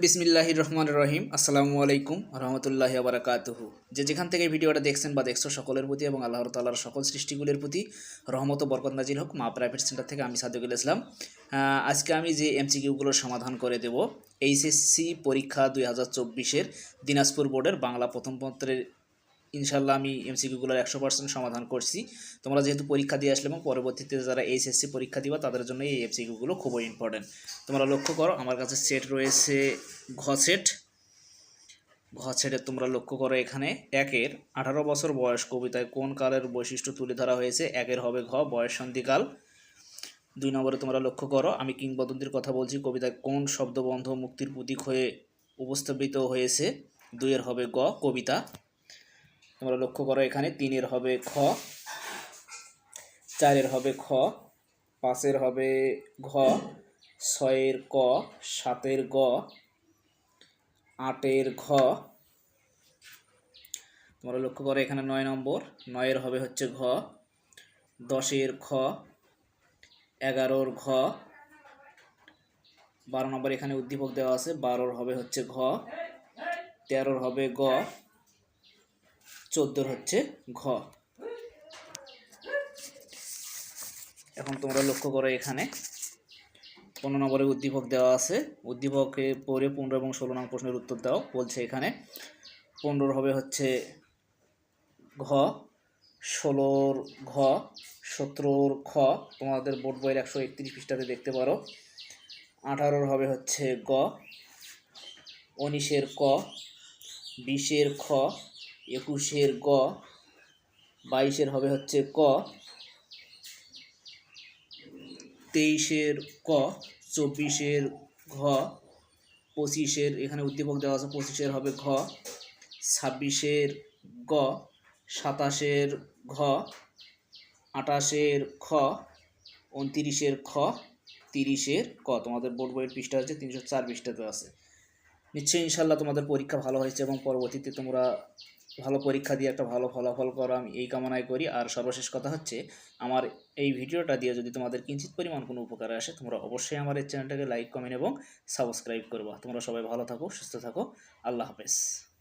বিসমিল্লাহির রহমান রহিম। আসসালামু আলাইকুম রহমতুল্লাহ আবরাকাতহু যে যেখান থেকে ভিডিওটা দেখছেন বা দেখছ সকলের প্রতি এবং আল্লাহর তাল্লাহর সকল সৃষ্টিগুলির প্রতি রহমত বরকত নাজির হোক, মা প্রাইভেট সেন্টার থেকে আমি সাদুকুল ইসলাম। আজকে আমি যে এমসিকিউগুলোর সমাধান করে দেব, এইচএসসি পরীক্ষা দুই হাজার চব্বিশের দিনাজপুর বোর্ডের বাংলা প্রথম পত্রের ইনশাল্লাহ আমি এমসিকিউগুলোর একশো পার্সেন্ট সমাধান করছি। তোমরা যেহেতু পরীক্ষা দিয়ে আসলে এবং পরবর্তীতে যারা এইচএসসি পরীক্ষা দিবা, তাদের জন্য এই এমসিকিউগুলো খুবই ইম্পর্টেন্ট তোমরা লক্ষ্য করো, আমার কাছে সেট রয়েছে ঘ সেট ঘ সেটে তোমরা লক্ষ্য করো এখানে একের আঠারো বছর বয়স কবিতায় কোন কালের বৈশিষ্ট্য তুলে ধরা হয়েছে? একের হবে ঘ, বয়স সন্ধিকাল দুই নম্বরে তোমরা লক্ষ্য করো, আমি কিংবদন্তির কথা বলছি, কবিতায় কোন শব্দবন্ধ মুক্তির প্রতীক হয়ে উপস্থাপিত হয়েছে? দুইয়ের হবে গ, কবিতা। তোমরা লক্ষ্য করো এখানে তিনের হবে খ, চারের হবে খ, পাঁচের হবে ঘ, ছয়ের ক, সাতের গ, আটের ঘ। তোমরা লক্ষ্য করো এখানে নয় নম্বর, নয়ের হবে হচ্ছে ঘ, দশের খ, এগারোর ঘ, বারো নম্বর এখানে উদ্দীপক দেওয়া আছে, বারোর হবে হচ্ছে ঘ, তেরোর হবে গ চোদ্দোর হচ্ছে ঘ। এখন তোমরা লক্ষ্য করো এখানে। পনেরো নম্বরে উদ্দীপক দেওয়া আছে। উদ্দীপকে পড়ে পনেরো এবং ষোলো নং প্রশ্নের উত্তর দাও। বলছে এখানে, পনেরোর হবে হচ্ছে ঘ, ষোলোর ঘ, সতেরোর খ। তোমাদের বোর্ড বইয়ের একশো একত্রিশ পৃষ্ঠাতে দেখতে পারো। আঠারোর হবে হচ্ছে গ, উনিশের ক, বিশের খ একুশের গ, বাইশের হবে হচ্ছে ক, তেইশের ক, চব্বিশের ঘ, পঁচিশের, এখানে উদ্দীপক দেওয়া আছে, পঁচিশের হবে ঘ, ছাব্বিশের গ, সাতাশের ঘ আটাশের খ, উনতিরিশের খ, তিরিশের ক। তোমাদের বোর্ড বইয়ের পৃষ্ঠা হচ্ছে তিনশো চার পৃষ্ঠাতে আছে। নিশ্চয়ই ইনশাল্লাহ তোমাদের পরীক্ষা ভালো হয়েছে এবং পরবর্তীতে তোমরা ভালো পরীক্ষা দিয়ে একটা ভালো ফলাফল করো, আমি এই কামনায় করি। আর সর্বশেষ কথা হচ্ছে, আমার এই ভিডিওটা দিয়ে যদি তোমাদের কিঞ্চিত পরিমাণ কোনো উপকারে আসে, তোমরা অবশ্যই আমার এই চ্যানেলটাকে লাইক, কমেন্ট এবং সাবস্ক্রাইব করবা। তোমরা সবাই ভালো থাকো, সুস্থ থাকো। আল্লাহ হাফেজ।